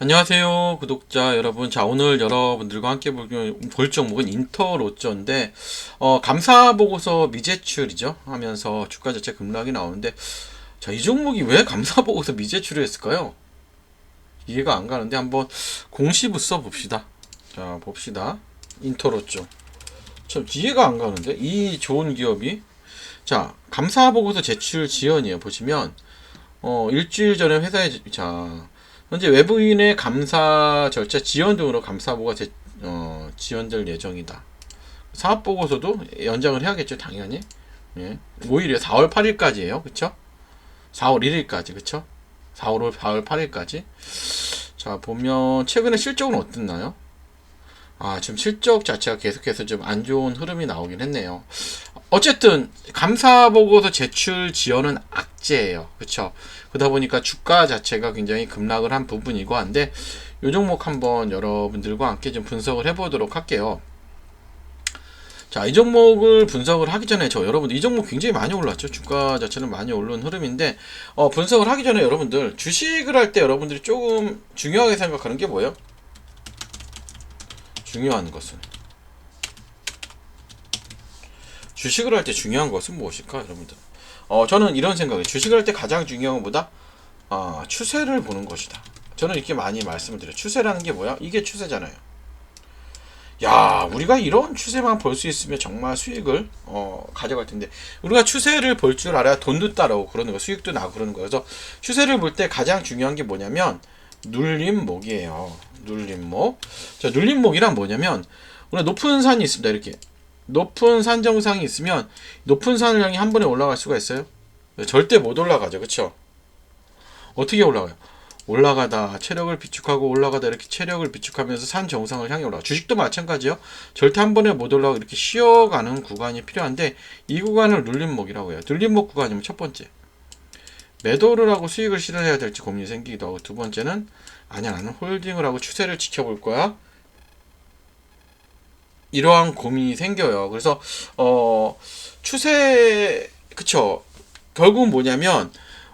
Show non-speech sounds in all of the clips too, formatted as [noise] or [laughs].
안녕하세요 구독자 여러분. 자 오늘 여러분들과 함께 볼, 볼 종목은 인터로저인데 어, 감사 보고서 미제출이죠? 하면서 주가 자체 급락이 나오는데 자 이 종목이 왜 감사 보고서 미제출을 했을까요? 이해가 안 가는데 한번 공시부 써 봅시다. 자 봅시다. 인터로저 참 이해가 안 가는데? 이 좋은 기업이? 자 감사 보고서 제출 지연이에요 보시면. 어 일주일 전에 회사에 자 현재 외부인의 감사 절차 지연 등으로 감사보가 제, 어, 지연될 예정이다. 사업 보고서도 연장을 해야겠죠, 당연히. 예. 5일이요. 4월 8일까지예요. 그쵸? 4월 1일까지. 그쵸? 4월 4월 8일까지. 자, 보면 최근에 실적은 어땠나요? 아, 지금 실적 자체가 계속해서 좀 안 좋은 흐름이 나오긴 했네요. 어쨌든 감사 보고서 제출 지연은 악재예요. 그쵸? 그러다 보니까 주가 자체가 굉장히 급락을 한 부분이고 한데 요 종목 한번 여러분들과 함께 좀 분석을 해보도록 할게요. 자, 이 종목을 분석을 하기 전에 저 여러분들 이 종목 굉장히 많이 올랐죠. 주가 자체는 많이 오른 흐름인데 어, 분석을 하기 전에 여러분들 주식을 할 때 여러분들이 조금 중요하게 생각하는 게 뭐예요? 중요한 것은 주식을 할 때 중요한 것은 무엇일까, 여러분들? 어, 저는 이런 생각이에요. 주식을 할 때 가장 중요한 것보다 아, 추세를 보는 것이다. 저는 이렇게 많이 말씀을 드려요. 추세라는 게 뭐야? 이게 추세잖아요. 야, 우리가 이런 추세만 볼 수 있으면 정말 수익을 어, 가져갈 텐데 우리가 추세를 볼 줄 알아야 돈도 따라오고 그러는 거, 수익도 나고 그러는 거예요. 그래서 추세를 볼 때 가장 중요한 게 뭐냐면 눌림목이에요. 눌림목. 자, 눌림목이란 뭐냐면 우리가 높은 산이 있습니다. 이렇게 높은 산 정상이 있으면 높은 산을 향해 한 번에 올라갈 수가 있어요? 절대 못 올라가죠. 그쵸? 어떻게 올라가요? 올라가다 체력을 비축하고 올라가다 이렇게 체력을 비축하면서 산 정상을 향해 올라가. 주식도 마찬가지요. 절대 한 번에 못 올라가 이렇게 쉬어가는 구간이 필요한데 이 구간을 눌림목이라고 해요. 눌림목 구간이면 첫 번째. 매도를 하고 수익을 실현해야 될지 고민이 생기기도 하고 두 번째는 아니야 나는 홀딩을 하고 추세를 지켜볼 거야. 이러한 고민이 생겨요. 그래서 어 추세 그쵸 결국은 뭐냐면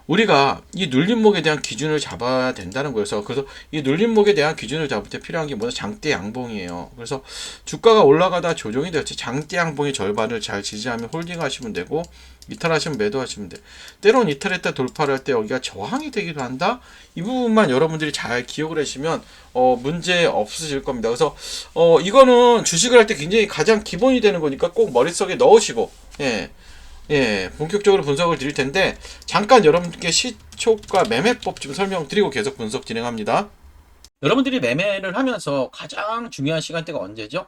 우리가 이 눌림목에 대한 기준을 잡아야 된다는 거여서 그래서 이 눌림목에 대한 기준을 잡을 때 필요한 게 뭐냐 장대 양봉이에요. 그래서 주가가 올라가다 조정이 될지 장대 양봉의 절반을 잘 지지하면 홀딩하시면 되고 이탈하시면 매도하시면 돼. 때론 이탈했다 돌파를 할 때 여기가 저항이 되기도 한다. 이 부분만 여러분들이 잘 기억을 하시면 어 문제 없으실 겁니다. 그래서 어 이거는 주식을 할 때 굉장히 가장 기본이 되는 거니까 꼭 머릿속에 넣으시고 예. 예, 본격적으로 분석을 드릴 텐데 잠깐 여러분께 시초가 매매법 좀 설명드리고 계속 분석 진행합니다. 여러분들이 매매를 하면서 가장 중요한 시간대가 언제죠?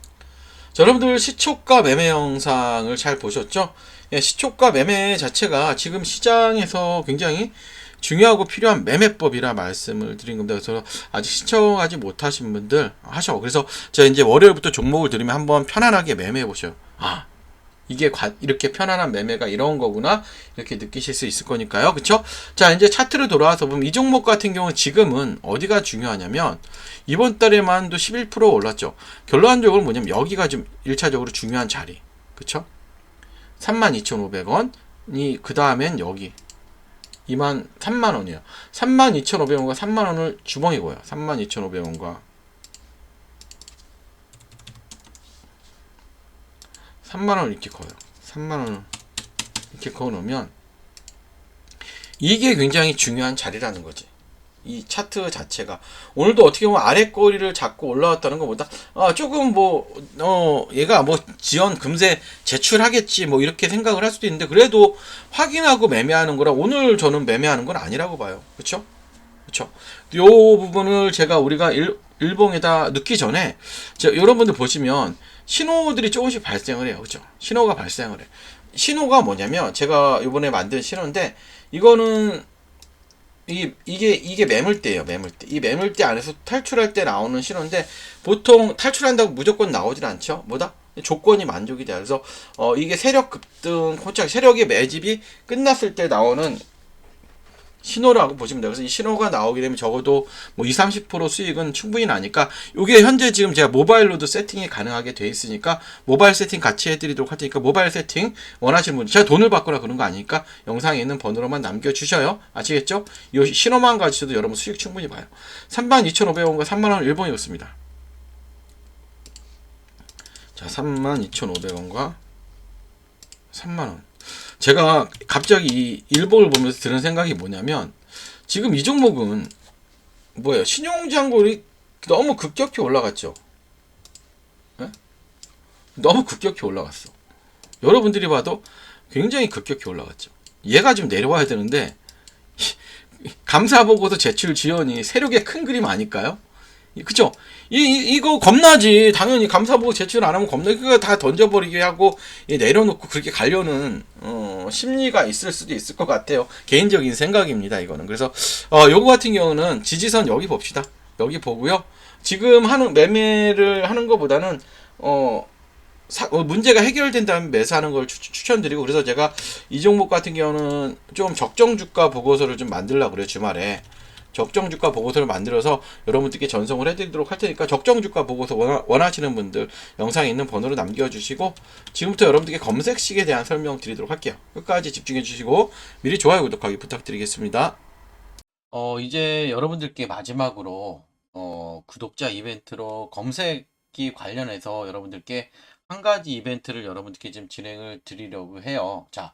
자, 여러분들 시초가 매매 영상을 잘 보셨죠? 예, 시초가 매매 자체가 지금 시장에서 굉장히 중요하고 필요한 매매법이라 말씀을 드린 겁니다. 그래서 아직 시청하지 못하신 분들 하셔. 그래서 제가 이제 월요일부터 종목을 들으면 한번 편안하게 매매해 보셔요. 아, 이게 과- 이렇게 편안한 매매가 이런 거구나 이렇게 느끼실 수 있을 거니까요. 그쵸? 자 이제 차트를 돌아와서 보면 이 종목 같은 경우는 지금은 어디가 중요하냐면 이번 달에만도 11% 올랐죠. 결론적으로 뭐냐면 여기가 좀 1차적으로 중요한 자리. 그쵸? 32,500원이 그 다음엔 여기. 2만 3만 원이에요. 32,500원과 3만 원을 주머니 고요. 32,500원과 3만 원 이렇게 커요. 3만 원을 이렇게 그어 놓으면 이게 굉장히 중요한 자리라는 거지. 이 차트 자체가 오늘도 어떻게 보면 아래 꼬리를 잡고 올라왔다는 것보다 아 조금 뭐 어 얘가 뭐 지연 금세 제출하겠지 뭐 이렇게 생각을 할 수도 있는데 그래도 확인하고 매매하는 거라 오늘 저는 매매하는 건 아니라고 봐요. 그렇죠? 그렇죠. 요 부분을 제가 우리가 일, 일봉에다 넣기 전에 저, 여러분들 보시면 신호들이 조금씩 발생을 해요. 그죠? 신호가 발생을 해. 신호가 뭐냐면 제가 이번에 만든 신호인데 이거는 이, 이게 이게 매물대예요. 매물대. 이 매물대 안에서 탈출할 때 나오는 신호인데 보통 탈출한다고 무조건 나오진 않죠. 뭐다? 조건이 만족이 돼요. 그래서 어 이게 세력 급등 호착 세력의 매집이 끝났을 때 나오는 신호라고 보시면 돼요. 그래서 이 신호가 나오게 되면 적어도 뭐 20, 30% 수익은 충분히 나니까 이게 현재 지금 제가 모바일로도 세팅이 가능하게 돼 있으니까 모바일 세팅 같이 해드리도록 할 테니까 모바일 세팅 원하시는 분 제가 돈을 받거나 그런 거 아니니까 영상에 있는 번호로만 남겨주셔요. 아시겠죠? 이 신호만 가지셔도 여러분 수익 충분히 봐요. 32,500원과 3만원 일본이었습니다. 자, 32,500원과 3만원. 제가 갑자기 이 일복을 보면서 드는 생각이 뭐냐면 지금 이 종목은 뭐예요? 신용장고리 너무 급격히 올라갔죠. 예? 너무 급격히 올라갔어. 여러분들이 봐도 굉장히 급격히 올라갔죠. 얘가 좀 내려와야 되는데 [laughs] 감사 보고서 제출 지연이 세력의 큰 그림 아닐까요? 그쵸? 이, 이, 이거 겁나지. 당연히 감사 보고 제출 안 하면 겁나. 그거 다 던져버리게 하고, 예, 내려놓고 그렇게 가려는, 어, 심리가 있을 수도 있을 것 같아요. 개인적인 생각입니다, 이거는. 그래서, 어, 요거 같은 경우는 지지선 여기 봅시다. 여기 보고요. 지금 하는, 매매를 하는 것보다는, 어, 사- 어, 문제가 해결된다면 매수하는 걸 추, 추천드리고 그래서 제가 이 종목 같은 경우는 좀 적정 주가 보고서를 좀 만들려고 그래요 주말에 적정 주가 보고서를 만들어서 여러분들께 전송을 해드리도록 할 테니까 적정 주가 보고서 원하, 원하시는 분들 영상에 있는 번호를 남겨주시고 지금부터 여러분들께 검색식에 대한 설명 드리도록 할게요. 끝까지 집중해 주시고 미리 좋아요 구독하기 부탁드리겠습니다. 어 이제 여러분들께 마지막으로 어 구독자 이벤트로 검색 검색기 관련해서 여러분들께 한 가지 이벤트를 여러분들께 좀 진행을 드리려고 해요. 자,